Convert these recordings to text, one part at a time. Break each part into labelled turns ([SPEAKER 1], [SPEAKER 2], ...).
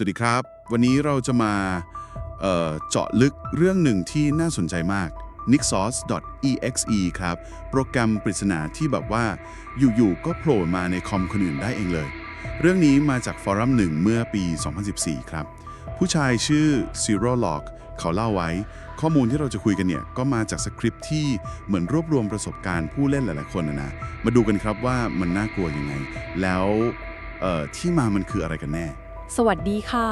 [SPEAKER 1] สวัสดีครับ วันนี้เราจะมาเเจาะลึกเรื่องหนึ่งที่น่าสนใจมาก nixos.exe ครับ โปรแกรมปริศนาที่แบบว่า อยู่ ๆ ก็โผล่มาในคอมคนอื่นได้เองเลย เรื่องนี้มาจากฟอรัมหนึ่งเมื่อปี 2014 ครับ ผู้ชายชื่อ Zero Log เขาเล่าไว้ ข้อมูลที่เราจะคุยกันเนี่ย ก็มาจากสคริปต์ที่เหมือนรวบรวมประสบการณ์ผู้เล่นหลายๆคนนะนะมาดูกันครับว่ามันน่ากลัวยังไง แล้วที่มามันคืออะไรกันแน่
[SPEAKER 2] สวัสดีค่ะ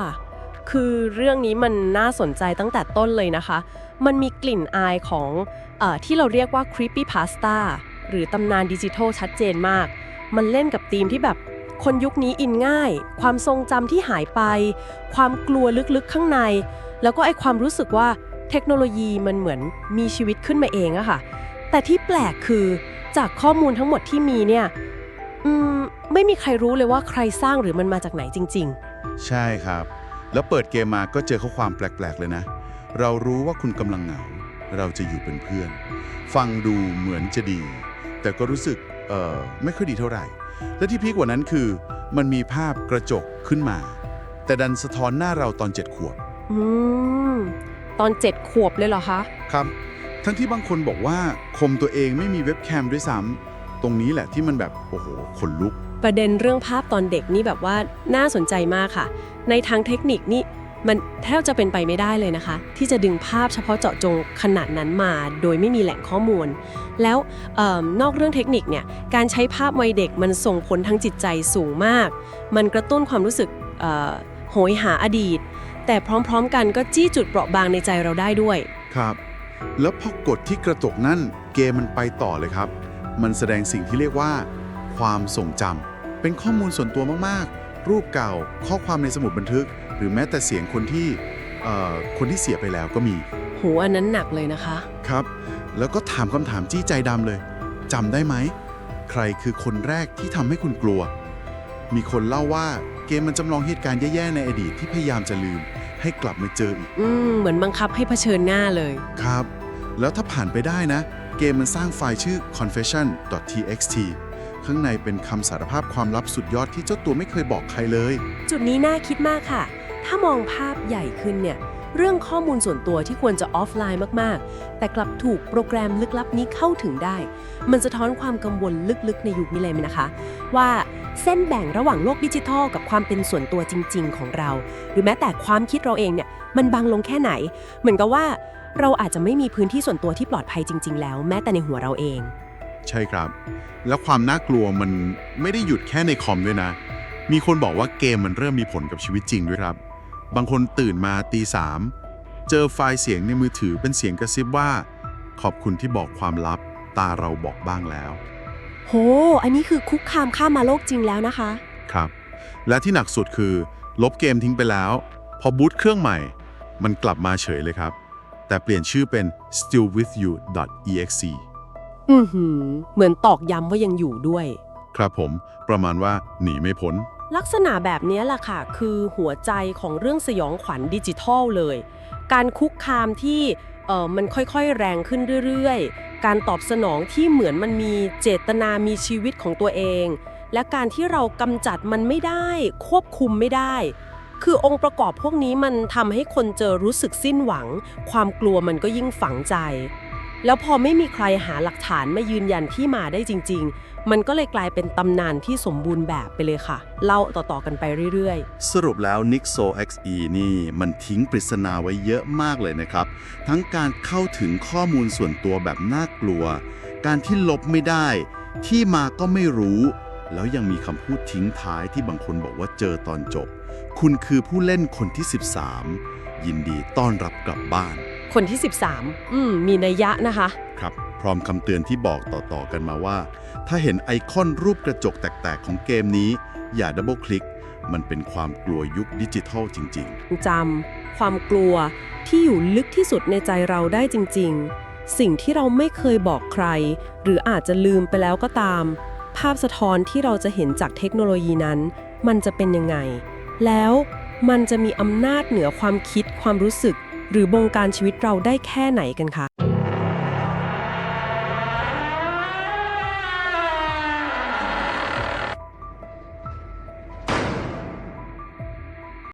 [SPEAKER 2] คือเรื่องนี้มันน่าสนใจตั้งแต่ต้นเลยนะคะ มันมีกลิ่นอายของออที่เราเรียกว่า creepy pasta หรือตำนานดิจิทัลชัดเจนมาก มันเล่นกับธีมที่แบบคนยุคนี้อินง่าย ความทรงจำที่หายไป ความกลัวลึกๆข้างใน แล้วก็ไอความรู้สึกว่าเทคโนโลยีมันเหมือนมีชีวิตขึ้นมาเองอะค่ะ แต่ที่แปลกคือจากข้อมูลทั้งหมดที่มีเนี่ยอืม ไม่มีใครรู้เลยว่าใครสร้างหรือมันมาจากไหนจริงๆ
[SPEAKER 1] ใช่ครับ แล้วเปิดเกมมาก็เจอข้อความแปลก ๆ เลยนะ เรารู้ว่าคุณกำลังเหงา เราจะอยู่เป็นเพื่อน ฟังดูเหมือนจะดี แต่ก็รู้สึก เอ่อ ไม่ค่อยดีเท่าไหร่ และที่พีคกว่านั้นคือ มันมีภาพกระจกขึ้นมา แต่ดันสะท้อนหน้าเราตอนเจ็ดขวบ
[SPEAKER 2] อืม ตอนเจ็ดขวบเลยเหรอคะ
[SPEAKER 1] ครับ ทั้งที่บางคนบอกว่าคมตัวเองไม่มีเว็บแคมด้วยซ้ำตรงนี้แหละที่มันแบบ โอ้โหขนลุก
[SPEAKER 2] ประเด็นเรื่องภาพตอนเด็กนี่แบบว่าน่าสนใจมากค่ะ ในทางเทคนิคนี่มันแทบจะเป็นไปไม่ได้เลยนะคะ ที่จะดึงภาพเฉพาะเจาะจงขนาดนั้นมาโดยไม่มีแหล่งข้อมูล แล้วออนอกเรื่องเทคนิคเนี่ยการใช้ภาพวัยเด็กมันส่งผลทางจิตใจสูงมาก มันกระตุ้นความรู้สึกโหยหาอดีต แต่พร้อมๆ กันก็จี้จุดเปราะบางในใจเราได้ด้วย
[SPEAKER 1] ครับ แล้วพอกดที่กระจกนั่นเกมมันไปต่อเลยครับ มันแสดงสิ่งที่เรียกว่า ความทรงจำเป็นข้อมูลส่วนตัวมากๆ รูปเก่าข้อความในสมุดบันทึก หรือแม้แต่เสียงคนที่เอ่อคนที่เสียไปแล้วก็มี
[SPEAKER 2] โหอันนั้นหนักเลยนะคะ
[SPEAKER 1] ครับ แล้วก็ถามคำถามจี้ใจดำเลยจำได้ไหม ใครคือคนแรกที่ทำให้คุณกลัว มีคนเล่าว่าเกมมันจำลองเหตุการณ์แย่ ๆ ในอดีตที่พยายามจะลืม ให้กลับมาเจออีก
[SPEAKER 2] อืม เหมือนบังคับให้เผชิญหน้าเลย
[SPEAKER 1] ครับ แล้วถ้าผ่านไปได้นะ เกมมันสร้างไฟล์ชื่อ confession.txt ข้างในเป็นคำสารภาพความลับสุดยอดที่เจ้าตัวไม่เคยบอกใครเลย
[SPEAKER 2] จุดนี้น่าคิดมากค่ะ ถ้ามองภาพใหญ่ขึ้นเนี่ย เรื่องข้อมูลส่วนตัวที่ควรจะออฟไลน์มาก ๆ แต่กลับถูกโปรแกรมลึกลับนี้เข้าถึงได้ มันสะท้อนความกังวลลึกๆ ในยุคนี้เลยไหมนะคะ ว่าเส้นแบ่งระหว่างโลกดิจิทัลกับความเป็นส่วนตัวจริง ๆ ของเรา หรือแม้แต่ความคิดเราเองเนี่ยมันบางลงแค่ไหน เหมือนกับว่า เราอาจจะไม่มีพื้นที่ส่วนตัวที่ปลอดภัยจริง ๆ แล้ว แม้แต่ในหัวเราเอง
[SPEAKER 1] ใช่ครับ แล้วความน่ากลัวมันไม่ได้หยุดแค่ในคอมด้วยนะ มีคนบอกว่าเกมมันเริ่มมีผลกับชีวิตจริงด้วยครับ บางคนตื่นมาตีสามเจอไฟล์เสียงในมือถือเป็นเสียงกระซิบว่า ขอบคุณที่บอกความลับ ตาเราบอกบ้างแล้ว
[SPEAKER 2] โห อันนี้คือคุกคามข้ามมาโลกจริงแล้วนะคะ
[SPEAKER 1] ครับ และที่หนักสุดคือ ลบเกมทิ้งไปแล้ว พอบูตเครื่องใหม่ มันกลับมาเฉยเลยครับ แต่เปลี่ยนชื่อเป็น still with you exe
[SPEAKER 2] อือหือ เหมือนตอกย้ำว่ายังอยู่ด้วย
[SPEAKER 1] ครับผม ประมาณว่าหนีไม่พ้น
[SPEAKER 2] ลักษณะแบบนี้แหละค่ะ คือหัวใจของเรื่องสยองขวัญดิจิทัลเลย การคุกคามที่เออมันค่อยๆ แรงขึ้นเรื่อยๆ การตอบสนองที่เหมือนมันมีเจตนามีชีวิตของตัวเอง และการที่เรากำจัดมันไม่ได้ ควบคุมไม่ได้ คือองค์ประกอบพวกนี้มันทำให้คนเจอรู้สึกสิ้นหวัง ความกลัวมันก็ยิ่งฝังใจ แล้วพอไม่มีใครหาหลักฐานมายืนยันที่มาได้จริง ๆ มันก็เลยกลายเป็นตำนานที่สมบูรณ์แบบไปเลยค่ะ เล่าต่อ ๆ กันไปเรื่อย
[SPEAKER 3] สรุปแล้ว Nixo XE นี่มันทิ้งปริศนาไว้เยอะมากเลยนะครับ ทั้งการเข้าถึงข้อมูลส่วนตัวแบบน่ากลัว การที่ลบไม่ได้ ที่มาก็ไม่รู้ แล้วยังมีคำพูดทิ้งท้ายที่บางคนบอกว่าเจอตอนจบ คุณคือผู้เล่นคนที่ 13 ยินดีต้อนรับกลับบ้าน
[SPEAKER 2] คนที่ 13 อืม มีนัยยะนะคะ
[SPEAKER 3] ครับ พร้อมคำเตือนที่บอกต่อๆกันมาว่า ถ้าเห็นไอคอนรูปกระจกแตกๆ ของเกมนี้ อย่าดับเบิลคลิก มันเป็นความกลัวยุคดิจิทัลจริงๆ
[SPEAKER 2] จำความกลัวที่อยู่ลึกที่สุดในใจเราได้จริง ๆ สิ่งที่เราไม่เคยบอกใคร หรืออาจจะลืมไปแล้วก็ตาม ภาพสะท้อนที่เราจะเห็นจากเทคโนโลยีนั้น มันจะเป็นยังไง แล้วมันจะมีอำนาจเหนือความคิดความรู้สึก หรือบงการชีวิตเราได้แค่ไหนกันคะ